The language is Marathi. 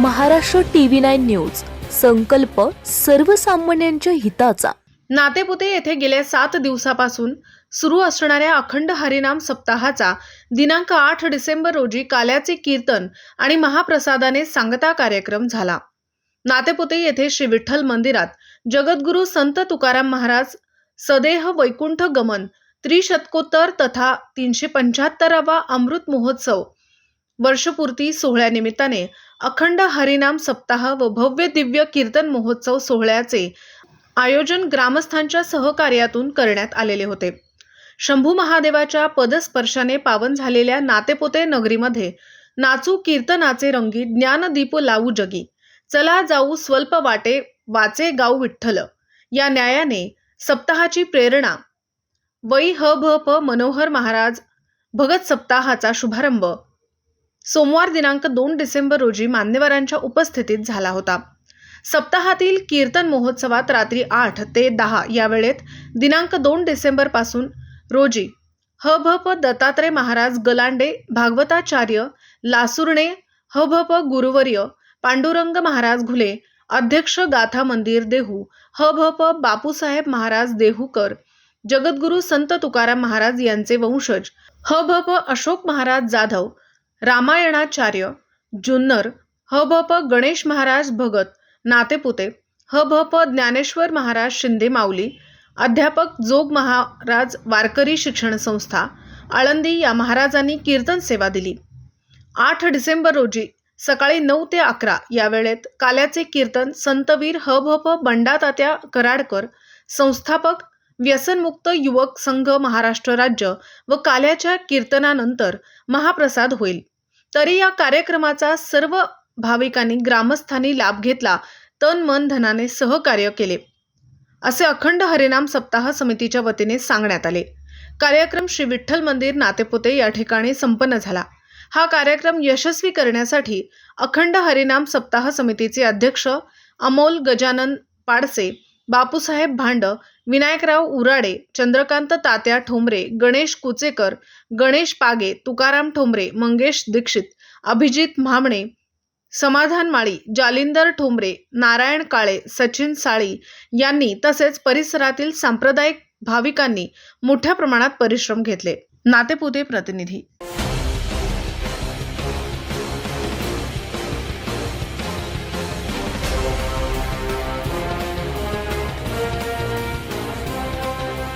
Maharashtra TV nine news. संकल्प सर्वसामान्यांच्या हिताचा. नातेपुते येथे गेल्या सात दिवसापासून सुरू असणाऱ्या अखंड हरिनाम सप्ताहाचा दिनांक आठ डिसेंबर रोजी काल्याचे कीर्तन आणि महाप्रसादाने सांगता कार्यक्रम झाला. नातेपुते येथे श्री विठ्ठल मंदिरात जगद्गुरू संत तुकाराम महाराज सदेह वैकुंठ गमन त्रिशतकोत्तर तथा तीनशे पंच्याहत्तरावा अमृत महोत्सव वर्षपूर्ती सोहळ्यानिमित्ताने अखंड हरिनाम सप्ताह व भव्य दिव्य कीर्तन महोत्सव सोहळ्याचे आयोजन ग्रामस्थांच्या सहकार्यातून करण्यात आलेले होते. शंभू महादेवाच्या पदस्पर्शाने पावन झालेल्या नातेपोते नगरीमध्ये नाचू कीर्तनाचे रंगी ज्ञानदीप लावू जगी. चला जाऊ स्वल्प वाटे वाचे गाऊ विठ्ठल. या न्यायाने सप्ताहाची प्रेरणा. वै ह भ प मनोहर महाराज भगत सप्ताहाचा शुभारंभ. सोमवार दिनांक दोन डिसेंबर रोजी मान्यवरांच्या उपस्थितीत झाला होता. सप्ताहातील कीर्तन महोत्सवात रात्री आठ ते दहा या वेळेत दिनांक दोन डिसेंबरपासून रोजी ह भ प दत्तात्रय महाराज गलांडे भागवताचार्य लासुर्णे ह भ प गुरुवर्य पांडुरंग महाराज घुले अध्यक्ष गाथा मंदिर देहू ह भ प बापूसाहेब महाराज देहूकर जगद्गुरू संत तुकाराम महाराज यांचे वंशज ह भ प अशोक महाराज जाधव रामायणाचार्य जुन्नर ह भ प गणेश महाराज भगत नातेपुते ह भ प ज्ञानेश्वर महाराज शिंदे माऊली अध्यापक जोग महाराज वारकरी शिक्षण संस्था आळंदी या महाराजांनी कीर्तन सेवा दिली. आठ डिसेंबर रोजी सकाळी नऊ ते अकरा या वेळेत काल्याचे कीर्तन संतवीर ह भ प बंडातात्या कराडकर संस्थापक व्यसनमुक्त युवक संघ महाराष्ट्र राज्य व काल्याच्या कीर्तनानंतर महाप्रसाद होईल. तरी या कार्यक्रमाचा सर्व भाविकांनी ग्रामस्थांनी लाभ घेतला तन मन धनाने सहकार्य केले. असे अखंड हरिनाम सप्ताह समितीच्या वतीने सांगण्यात आले. कार्यक्रम श्री विठ्ठल मंदिर नातेपुते या ठिकाणी संपन्न झाला. हा कार्यक्रम यशस्वी करण्यासाठी अखंड हरिनाम सप्ताह समितीचे अध्यक्ष अमोल गजानन पाडसे बापूसाहेब भांड विनायकराव उराडे चंद्रकांत तात्या ठोंबरे गणेश कुचेकर गणेश पागे तुकाराम ठोंबरे मंगेश दीक्षित अभिजित म्हामणे समाधान माळी जालिंदर ठोंबरे नारायण काळे सचिन साळी यांनी तसेच परिसरातील सांप्रदायिक भाविकांनी मोठ्या प्रमाणात परिश्रम घेतले. नातेपुते प्रतिनिधी